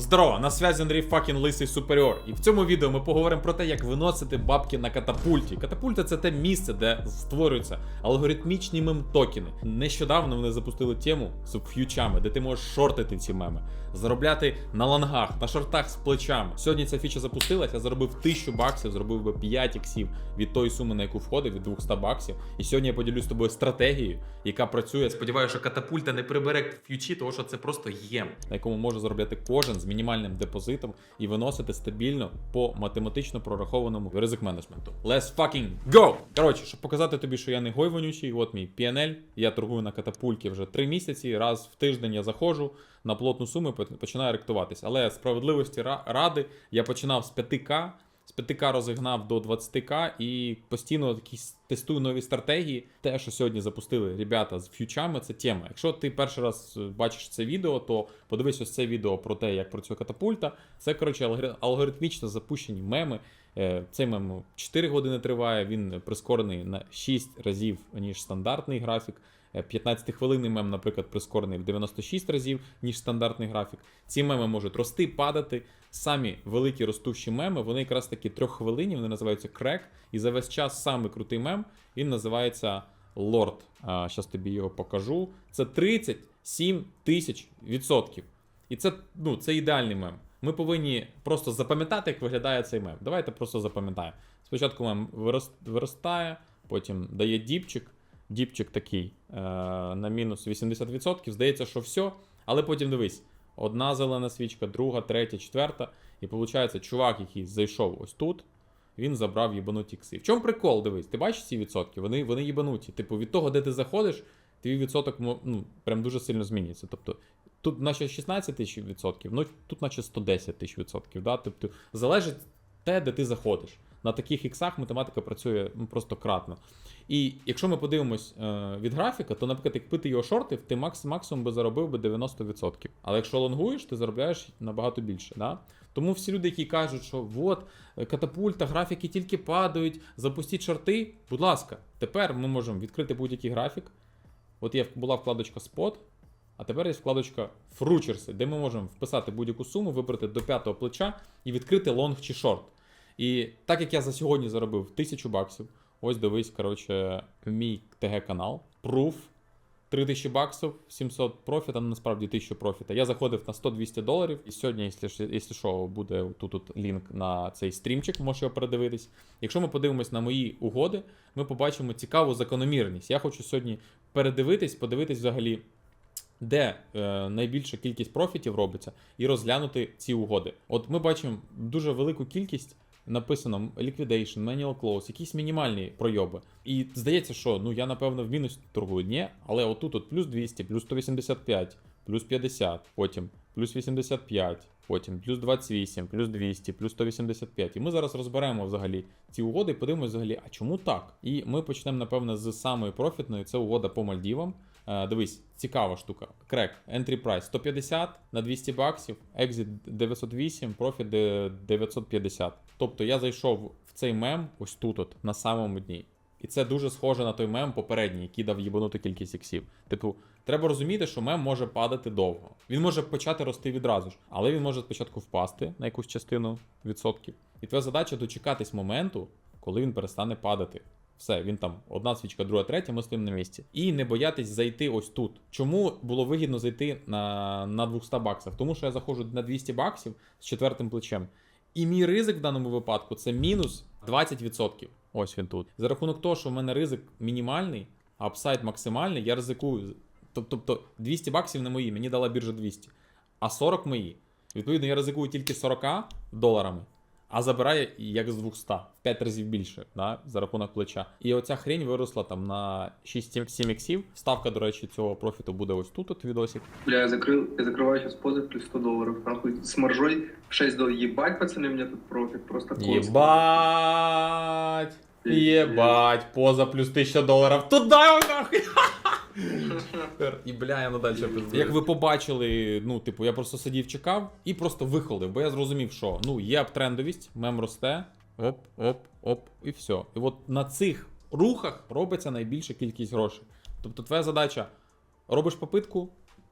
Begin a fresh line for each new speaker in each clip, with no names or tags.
Здорово, на связі Андрій Факін Лисий Суперіор. І в цьому відео ми поговоримо про те, як виносити бабки на катапульті. Катапульта це те місце, де створюються алгоритмічні мем-токени. Нещодавно вони запустили тему з ф'ючами, де ти можеш шортити ці меми, заробляти на лонгах, на шортах з плечами. Сьогодні ця фіча запустилась, я заробив 1000 баксів, зробив би 5 іксів від тої суми, на яку входив, від 200 баксів. І сьогодні я поділюсь з тобою стратегією, яка працює. Сподіваюся, що катапульта не прибере ф'ючі, тому що це просто єм, на якому може заробляти кожен з мінімальним депозитом і виносити стабільно по математично прорахованому ризик менеджменту. Let's fucking go! Коротше, щоб показати тобі, що я не гой вонючий, от мій PNL, я торгую на катапульті вже 3 місяці. Раз в тиждень я заходжу на плотну суму починаю ректуватись. Але справедливості ра- ради я починав з 5к. З 5к розігнав до 20к і постійно якісь тестую нові стратегії. Те, що сьогодні запустили ребята з фьючами, це тема. Якщо ти перший раз е, бачиш це відео, то подивись ось це відео про те, як працює катапульта. Це коротше алгори- алгоритмічно запущені меми. Е, Цей мем 4 години триває. Він прискорений на 6 разів ніж стандартний графік. 15-хвилинний мем, наприклад, прискорений в 96 разів, ніж стандартний графік. Ці меми можуть рости, падати. Самі великі ростущі меми, вони якраз такі трьоххвилинні, вони називаються крек. І за весь час самий крутий мем, він називається Лорд. Щас тобі його покажу. Це 37 тисяч відсотків. І це, ну, це ідеальний мем. Ми повинні просто запам'ятати, як виглядає цей мем. Давайте просто запам'ятаємо. Спочатку мем виростає, потім дає діпчик. Діпчик такий е, на мінус 80%. Здається, що все. Але потім дивись: одна зелена свічка, друга, третя, четверта. І виходить, чувак, який зайшов ось тут, він забрав їбануті ікси. В чому прикол? Дивись, ти бачиш ці відсотки? Вони, вони їбануті. Типу, від того, де ти заходиш, твій відсоток ну, прям дуже сильно змінюється. Тобто, тут наче 16 тисяч відсотків, ну тут наче 110 тисяч відсотків. Да? Тобто, залежить те, де ти заходиш. На таких іксах математика працює ну, просто кратно. І якщо ми подивимось е, від графіка, то, наприклад, якби ти його шортив, ти макс, максимум би заробив би 90%. Але якщо лонгуєш, ти заробляєш набагато більше. Да? Тому всі люди, які кажуть, що от е, катапульта, графіки тільки падають, запустіть шорти. Будь ласка, тепер ми можемо відкрити будь-який графік. От є була вкладочка Spot, а тепер є вкладочка Фручерси, де ми можемо вписати будь-яку суму, вибрати до п'ятого плеча і відкрити лонг чи шорт. І так як я за сьогодні заробив 1000 баксів, ось дивись, коротше, мій ТГ-канал, Proof, 3000 баксів, 700 профіта, ну насправді 1000 профіта. Я заходив на 100-200 доларів. І сьогодні, якщо що, буде тут, тут лінк на цей стрімчик, можеш його передивитись. Якщо ми подивимось на мої угоди, ми побачимо цікаву закономірність. Я хочу сьогодні передивитись, подивитись взагалі, де е, найбільша кількість профітів робиться, і розглянути ці угоди. От ми бачимо дуже велику кількість. Написано liquidation, manual close, якісь мінімальні пройоби. І здається, що ну я напевно в мінус торгую. Ні, але отут от плюс 200, плюс 185, плюс 50, потім плюс 85, потім плюс 28, плюс 200, плюс 185. І ми зараз розберемо взагалі ці угоди і подивимося взагалі, а чому так? І ми почнемо, напевно, з самої профітної. Це угода по Мальдівам. Е, дивись, цікава штука. Крек, entry price 150 на 200 баксів, exit 908, профіт 950. Тобто я зайшов в цей мем ось тут, от, на самому дні. І це дуже схоже на той мем попередній, який дав їбануту кількість іксів. Типу, треба розуміти, що мем може падати довго. Він може почати рости відразу ж, але він може спочатку впасти на якусь частину відсотків. І твоя задача дочекатись моменту, коли він перестане падати. Все, він там одна свічка, друга, третя, ми стоїмо на місці. І не боятись зайти ось тут. Чому було вигідно зайти на, на 200 баксів? Тому що я заходжу на 200 баксів з четвертим плечем. І мій ризик в даному випадку це мінус 20%. Ось він тут. За рахунок того, що в мене ризик мінімальний, а апсайд максимальний, я ризикую. Тобто 200 баксів не мої, мені дала біржа 200, а 40 мої. Відповідно, я ризикую тільки 40 доларами, а забирає як з 200, в 5 разів більше, да, за рахунок плеча. І оця хрень виросла там на 6-7 іксів. Ставка, до речі, цього профіту буде ось тут, от відосик.
Бля, я закрыл, я закрываю сейчас позы плюс 100 долларов, нахуй, с маржой 6 долларов. Ебать, пацаны, у меня тут профит, просто конст.
Єбать! Єбать, поза плюс 1000 доларів. Туда нахуй! І бля, я надалі пиздую. Як ви побачили, ну, типу, я просто сидів, чекав і просто виходив, бо я зрозумів, що ну, є аптрендовість, мем росте, оп, оп, оп, і все. І от на цих рухах робиться найбільша кількість грошей. Тобто твоя задача робиш попитку,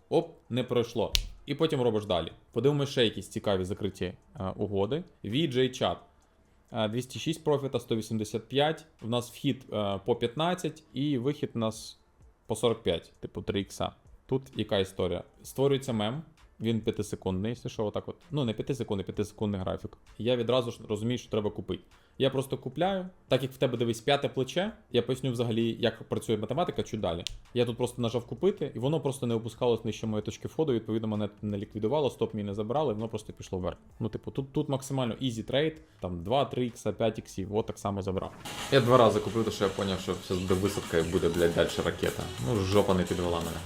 оп, не пройшло. і потім робиш далі. Подивимося ще якісь цікаві закриті е, угоди. VJ Chat. Е, 206 профіта, 185. В нас вхід е, по 15 і вихід у нас по 45, типу 3 ікса. Тут яка історія? Створюється мем, він 5-секундний, якщо що, отак от. Ну, не 5 секундний, 5-секундний графік. І Я відразу ж розумію, що треба купити. Я просто купляю, так як в тебе дивись п'яте плече, я поясню взагалі, як працює математика, чуть далі. Я тут просто нажав купити, і воно просто не опускалось нижче моєї точки входу, відповідно, мене не ліквідувало, стоп мені не забрали, і воно просто пішло вверх. Ну, типу, тут, тут максимально easy трейд, там 2, 3 ікса, 5 іксів, от так само забрав. Я два рази купив, тому що я зрозумів, що все буде висадка і буде, блядь, далі ракета. Ну, жопа не підвела мене.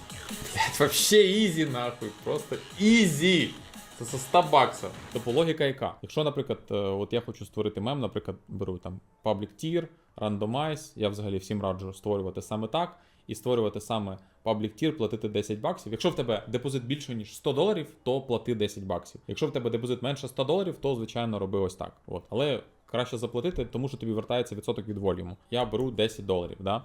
Блядь, вообще ізі нахуй, просто ізі. Це за 100 баксів. Тобто логіка яка? Якщо, наприклад, е, от я хочу створити мем, наприклад, беру там public tier, randomize, я взагалі всім раджу створювати саме так, і створювати саме public tier, платити 10 баксів. Якщо в тебе депозит більше, ніж 100 доларів, то плати 10 баксів. Якщо в тебе депозит менше 100 доларів, то звичайно роби ось так. От. Але краще заплатити, тому що тобі вертається відсоток від волюму. Я беру 10 доларів, да?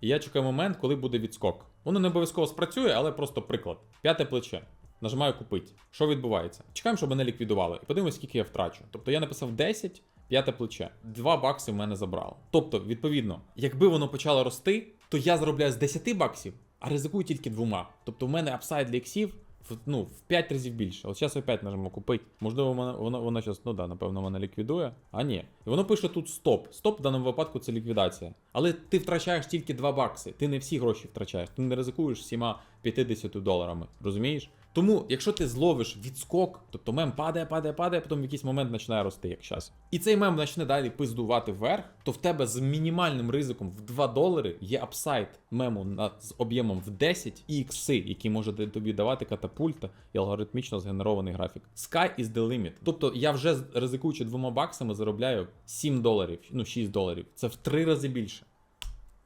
І я чекаю момент, коли буде відскок. Воно не обов'язково спрацює, але просто приклад. П'яте плече. Нажимаю купити. Що відбувається? Чекаємо, щоб мене ліквідували. І подивимось, скільки я втрачу. Тобто я написав 10, п'яте плече. 2 бакси в мене забрало. Тобто, відповідно, якби воно почало рости, то я заробляю з 10 баксів, а ризикую тільки двома. Тобто в мене апсайд для іксів в, ну, в 5 разів більше. От зараз опять нажму купити. Можливо, воно, воно, воно зараз, ну да, напевно, мене ліквідує. А ні. І воно пише тут стоп. Стоп в даному випадку це ліквідація. Але ти втрачаєш тільки 2 бакси. Ти не всі гроші втрачаєш. Ти не ризикуєш всіма 50 доларами. Розумієш? Тому, якщо ти зловиш відскок, тобто мем падає, падає, падає, потім в якийсь момент починає рости, як час. І цей мем почне далі пиздувати вверх, то в тебе з мінімальним ризиком в 2 долари є апсайд мему на, з об'ємом в 10 і ікси, які може тобі давати катапульта і алгоритмічно згенерований графік. Sky is the limit. Тобто я вже ризикуючи двома баксами заробляю 7 доларів, ну 6 доларів. Це в 3 рази більше.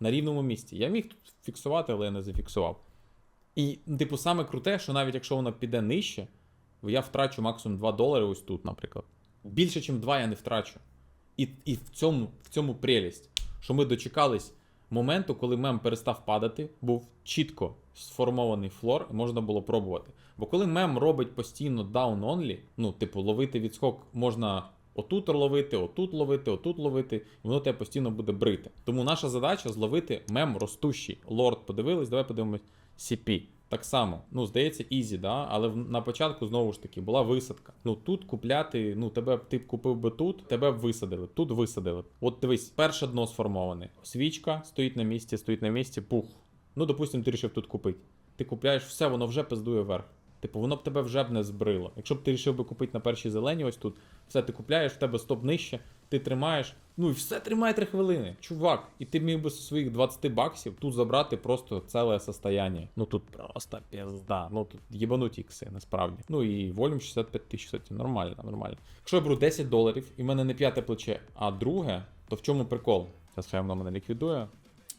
На рівному місці. Я міг тут фіксувати, але я не зафіксував. І, типу, саме круте, що навіть якщо воно піде нижче, я втрачу максимум 2 долари ось тут, наприклад. Більше, ніж 2 я не втрачу. І, і в, цьому, в цьому прелість, що ми дочекались моменту, коли мем перестав падати, був чітко сформований флор, і можна було пробувати. Бо коли мем робить постійно down only, ну, типу, ловити відскок можна отут ловити, отут ловити, отут ловити, і воно тебе постійно буде брити. Тому наша задача зловити мем ростущий. Лорд подивились, давай подивимось CP. Так само, ну здається, ізі, да? але на початку знову ж таки була висадка. Ну тут купляти, ну тебе ти б купив би тут, тебе б висадили, тут висадили. От дивись, перше дно сформоване. Свічка стоїть на місці, стоїть на місці, пух. Ну, допустимо, ти рішив тут купити. Ти купляєш все, воно вже пиздує вверх. Типу, воно б тебе вже б не збрило. Якщо б ти вирішив би купити на першій зелені, ось тут, все ти купляєш, в тебе стоп нижче, ти тримаєш. Ну і все тримає 3 хвилини. Чувак, і ти міг би зі своїх 20 баксів тут забрати просто ціле состояние. Ну тут просто пізда. Ну тут єбануті ікси, насправді. Ну і волюм 65 тисяч, кстати, нормально, нормально. Якщо я беру 10 доларів, і в мене не п'яте плече, а друге, то в чому прикол? Зараз хай воно мене ліквідує.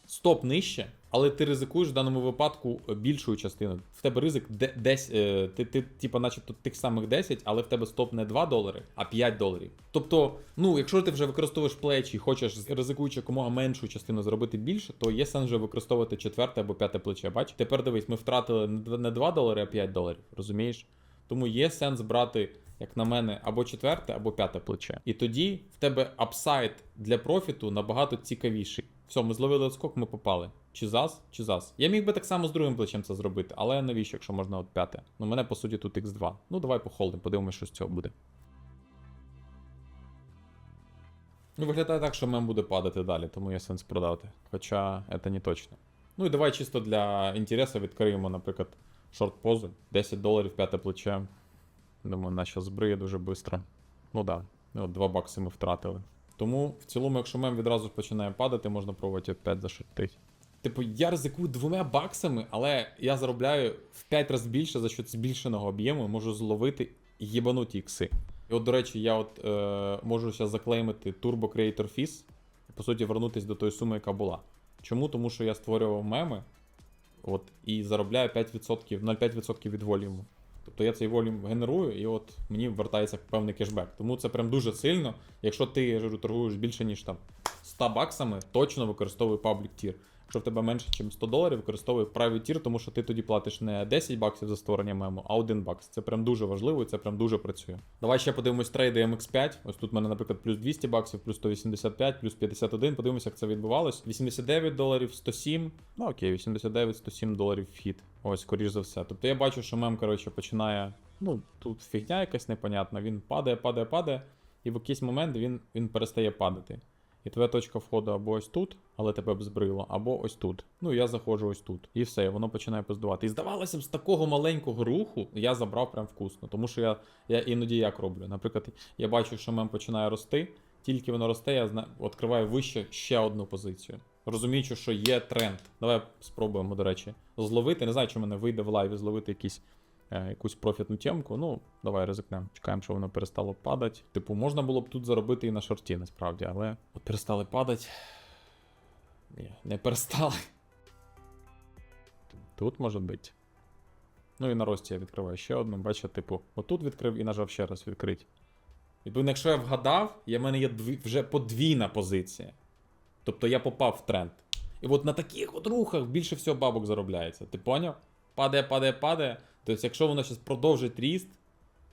Стоп нижче, але ти ризикуєш в даному випадку е, більшою частиною. В тебе ризик де- десь, е, ти, ти, типа, начебто тих самих 10, але в тебе стоп не 2 долари, а 5 доларів. Тобто, ну, якщо ти вже використовуєш плечі і хочеш, ризикуючи якомога меншу частину зробити більше, то є сенс вже використовувати четверте або п'яте плече. Бач? Тепер дивись, ми втратили не не 2 долари, а 5 доларів. Розумієш? Тому є сенс брати, як на мене, або четверте, або п'яте плече. І тоді в тебе апсайд для профіту набагато цікавіший. Все, ми зловили отскок, ми попали. Чи зас, чи зас. Я міг би так само з другим плечем це зробити, але навіщо, якщо можна от п'яте? Ну, мене по суті тут X2. Ну, давай похолдимо, подивимось, що з цього буде. Ну, виглядає так, що мем буде падати далі, тому є сенс продати. Хоча це не точно. Ну і давай чисто для інтересу відкриємо, наприклад, шорт-позу. 10 доларів, п'яте плече. Думаю, наче збриє дуже швидко. Ну да, ну, от 2 бакси ми втратили. Тому в цілому, якщо мем відразу починає падати, можна пробувати опять зашортити. Типу, я ризикую двома баксами, але я заробляю в 5 разів більше за счет збільшеного об'єму, можу зловити єбануті ікси. І от, до речі, я от е, можу зараз заклеймити Turbo Creator Fees по суті вернутися до тої суми, яка була. Чому? Тому що я створював меми от, і заробляю 5%, 0,5% від волюму. Тобто я цей волюм генерую, і от мені вертається певний кешбек. Тому це прям дуже сильно. Якщо ти я ж кажу, торгуєш більше, ніж там 100 баксами, точно використовуй Public Tier. Що в тебе менше, ніж 100 доларів, використовуй правий тір, тому що ти тоді платиш не 10 баксів за створення мему, а 1 бакс. Це прям дуже важливо і це прям дуже працює. Давай ще подивимось трейди MX5. Ось тут в мене, наприклад, плюс 200 баксів, плюс 185, плюс 51. Подивимося, як це відбувалось. 89 доларів, 107. Ну окей, 89, 107 доларів вхід. Ось, скоріш за все. Тобто я бачу, що мем, коротше, починає. Ну, тут фігня якась непонятна. Він падає, падає, падає, і в якийсь момент він, він перестає падати. І твоя точка входу або ось тут, але тебе б збрило, або ось тут. Ну, я заходжу ось тут. І все, воно починає пиздувати. І здавалося б, з такого маленького руху я забрав прям вкусно. Тому що я, я іноді як роблю. Наприклад, я бачу, що мем починає рости, тільки воно росте, я зна... відкриваю вище ще одну позицію. Розуміючи, що є тренд. Давай спробуємо, до речі, зловити. Не знаю, чи мене вийде в лайві зловити якісь е, якусь профітну тємку. Ну, давай ризикнемо. Чекаємо, що воно перестало падати. Типу, можна було б тут заробити і на шорті, насправді, але от перестали падати. Ні, не перестали. Тут може бути. Ну і на рості я відкриваю ще одну. Бачите, типу, отут відкрив і нажав ще раз відкрити. Відповідно, якщо я вгадав, я в мене є вже подвійна позиція. Тобто я попав в тренд. І от на таких от рухах більше всього бабок заробляється. Ти поняв? Падає, падає, падає. Тобто, якщо воно зараз продовжить ріст,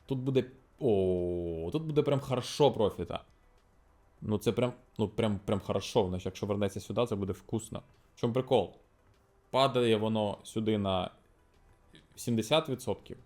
тут буде. О, тут буде прям хорошо профіта. Ну це прям, ну прям, прям хорошо. Воно, якщо вернеться сюди, це буде вкусно. В чому прикол? Падає воно сюди на 70%.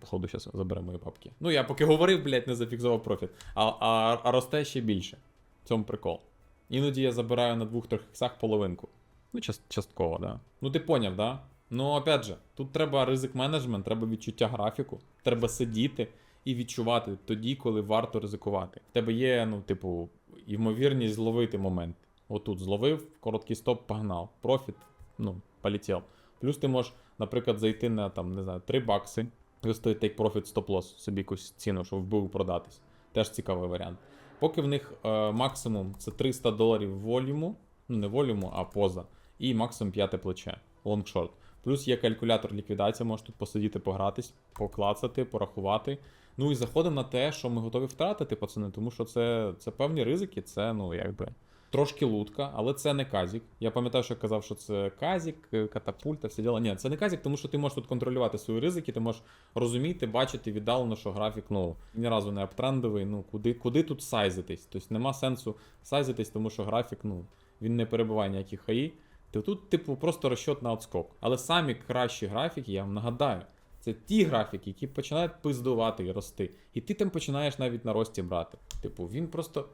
Походу, зараз заберемо мої папки. Ну, я поки говорив, блядь, не зафіксував профіт. А, а, а росте ще більше. В цьому прикол. Іноді я забираю на двох-трьох іксах половинку. Ну, част, частково, да. Ну, ти поняв, да? Ну, опять же, тут треба ризик менеджмент, треба відчуття графіку, треба сидіти і відчувати тоді, коли варто ризикувати. В тебе є, ну, типу, ймовірність зловити момент. Отут зловив, короткий стоп, погнав. Профіт, ну, полетів. Плюс ти можеш, наприклад, зайти на там, не знаю, 3 бакси, виставити take profit stop loss, собі якусь ціну, щоб вбив продатись. Теж цікавий варіант. Поки в них е, максимум це 300 доларів волюму, ну не волюму, а поза, і максимум п'яте плече, лонгшорт. Плюс є калькулятор ліквідації, можеш тут посидіти, погратись, поклацати, порахувати. Ну і заходимо на те, що ми готові втратити, пацани, тому що це, це певні ризики, це, ну, якби. Трошки лутка, але це не казік. Я пам'ятаю, що я казав, що це казік, е, катапульта, всі діла. Ні, це не казік, тому що ти можеш тут контролювати свої ризики, ти можеш розуміти, бачити віддалено, що графік ну ні разу не аптрендовий. Ну куди, куди тут сайзитись? Тобто нема сенсу сайзитись, тому що графік, ну він не перебуває ніяких хаї. То тут, типу, просто розчот на отскок. Але самі кращі графіки, я вам нагадаю, це ті графіки, які починають пиздувати і рости. І ти там починаєш навіть на рості брати. Типу, він просто.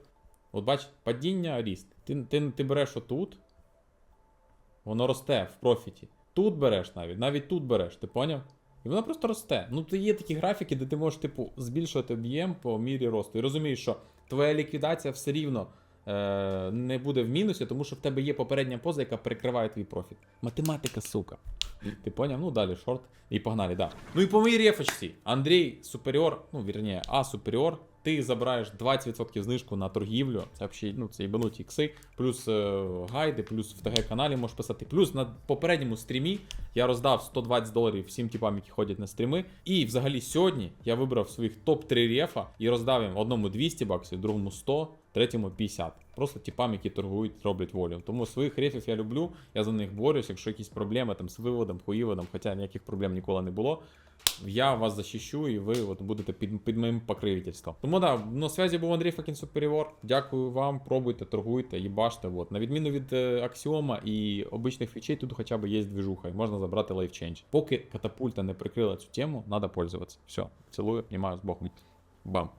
От бач, падіння, ріст. Ти, ти, ти береш отут, воно росте в профіті. Тут береш навіть, навіть тут береш, ти поняв? І воно просто росте. Ну, то є такі графіки, де ти можеш, типу, збільшувати об'єм по мірі росту. І розумієш, що твоя ліквідація все рівно не буде в мінусі, тому що в тебе є попередня поза, яка перекриває твій профіт. Математика, сука. Ти поняв? Ну далі шорт. І погнали, да. Ну і по моїй рефочці. Андрій Суперіор, ну вірніше, А Суперіор. Ти забираєш 20% знижку на торгівлю. Це взагалі, ну, це ібануті ікси, плюс е, гайди, плюс в ТГ-каналі можеш писати. Плюс на попередньому стрімі я роздав 120 доларів всім типам, які ходять на стріми. І взагалі сьогодні я вибрав своїх топ-3 рефа і роздав їм одному 200 баксів, другому 100, третьому 50. Просто типам, які торгують, роблять волю. Тому своїх рефів я люблю, я за них борюсь. Якщо якісь проблеми там з виводом, хуїводом, хоча ніяких проблем ніколи не було. Я вас захищу, і ви от будете під, під моїм покровительством. Тому да, на связі був Андрій Факін Суперіор. Дякую вам, пробуйте, торгуйте, їбаште. Вот. На відміну від е, Аксіома і обичних фічей, тут хоча б є движуха, і можна забрати лайфчейндж. Поки катапульта не прикрила цю тему, треба пользуватися. Все, цілую, обнімаю з Богом. Бам.